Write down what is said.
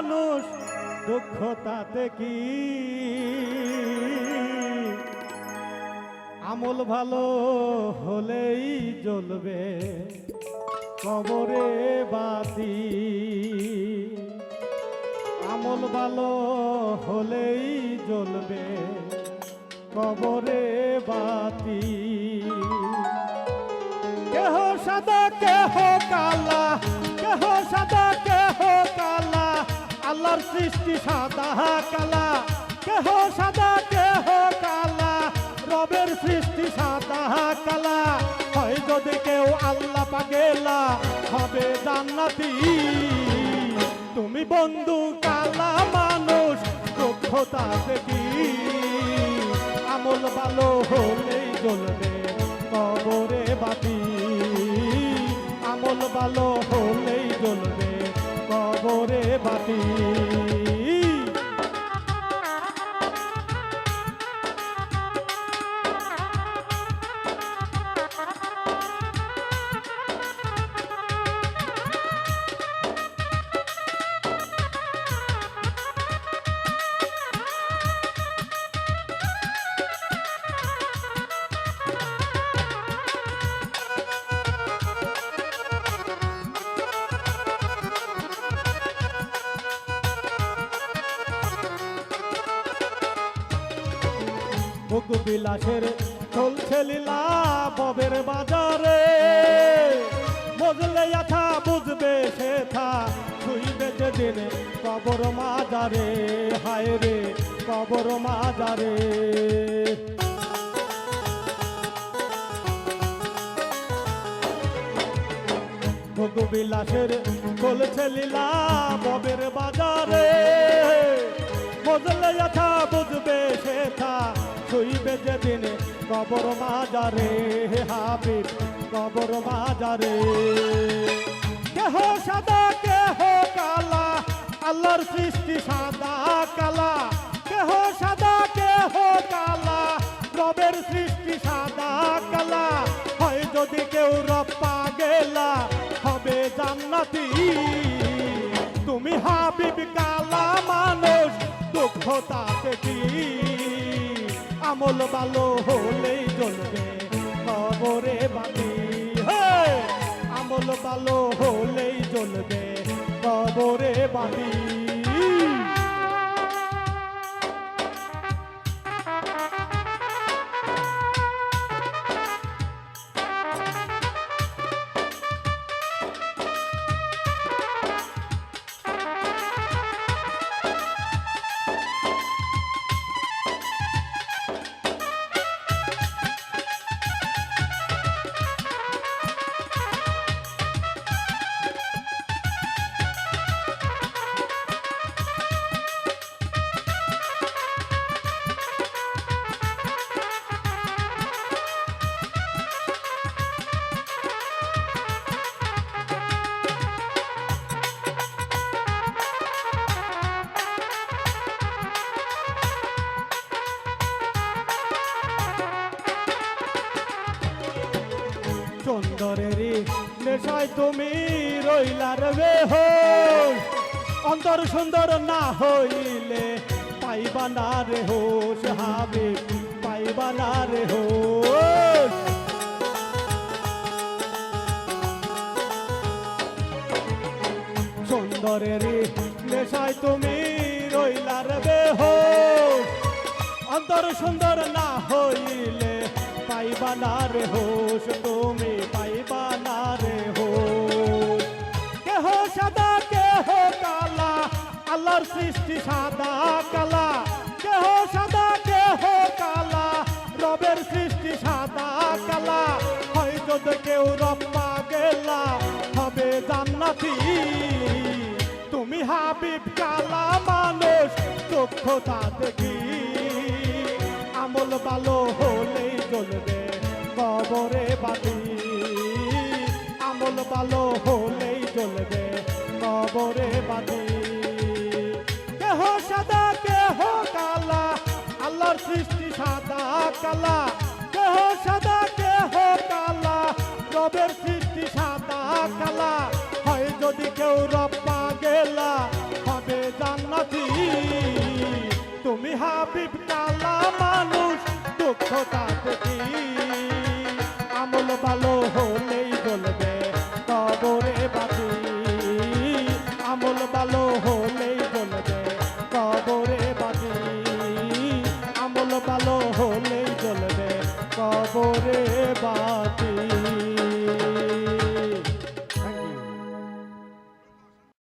মানুষ দুঃখ তাতে কি? আমল ভালো হলেই জ্বলবে কবরে বাতি। আমল ভালো হলেই জ্বলবে কবরে বাতি। কেহ সাদা, কেহ কালা, কেহ সাদা, কেহ কালা। আল্লাহর সৃষ্টি সাদা কালা, কেহ সাদা, কেহ কালা। রবের সৃষ্টি সাদা কালা, হয় যদি কেউ আল্লাহ পাগেলা, হবে জান্নাতি। তুমি বন্ধু কালা মানুষ দক্ষতা দেখি আমল ভালো হলেই জ্বলবে কবরে বাতি। আমল ভালো জ্বলবে কবরে ভোগ বিলাসের চলছে লীলা ববের বাজারে। বুঝলে যথা বুঝবে সে থা শুইবে যেদিন কবর মাজারে। হায় রে, কবর মাজারে। ভোগ বিলাসের চলছে লীলা ববের বাজারে। বুঝলে যথা বুঝবে কবর মাজারে হাবিব, কবর মাজারে। কেহ সাদা, কেহ কালা, আল্লাহর সৃষ্টি সাদা, কালা। কেহ সাদা, কেহ কালা, রবের সৃষ্টি সাদা, কালা। হয় যদি কেউ রব পা গেলা হবে জান্নাতি। তুমি হাবিব, কালা মানুষ, দুঃখ তাতে কি? আমল ভালো হলেই জ্বলবে খবরে বাতি! আমল ভালো হলেই জ্বলবে খবরে বাতি সুন্দরেরই নেশায় তুমি রইলার বেহোশ অন্তর সুন্দর না হইলে পাইবা না রে হোশ হাবে পাইবা না রে হোশ। সুন্দরেরই নেশায় তুমি রইলার বেহোশ অন্তর সুন্দর না হইলে পাইবা না রে হোশ, তুমি পাইবা না রে হোশ। কেহ সাদা, কেহ কালা, আল্লাহর সৃষ্টি সাদা, কালা। কেহ সাদা, কেহ কালা, রবের সৃষ্টি সাদা, কালা। হয়তো তো কেউ রব্বা গেলা, হবে জান্নাতি। তুমি হাবিব কালা মানুষ দক্ষতা দেখি আমল ভালো হলেই জ্বলবে কবরে বাতি। আমল ভালো হলেই জ্বলবে কবরে বাতি। কেহ সাদা, কেহ কালা, আল্লাহর সৃষ্টি সাদা, কালা। কেহ সাদা, কেহ কালা, রবের সৃষ্টি সাদা, কালা। হয় যদি কেউ রব্বা গেলা হবে জান্নাতি। তুমি হাবিব কালা মানুষ, দুঃখ তাতে আমল ভালো হলেই বলবে, কবরে বাতি আমল ভালো হলেই বলবে, কবরে বাতি আমল ভালো হলেই বলবে, কবরে বাতি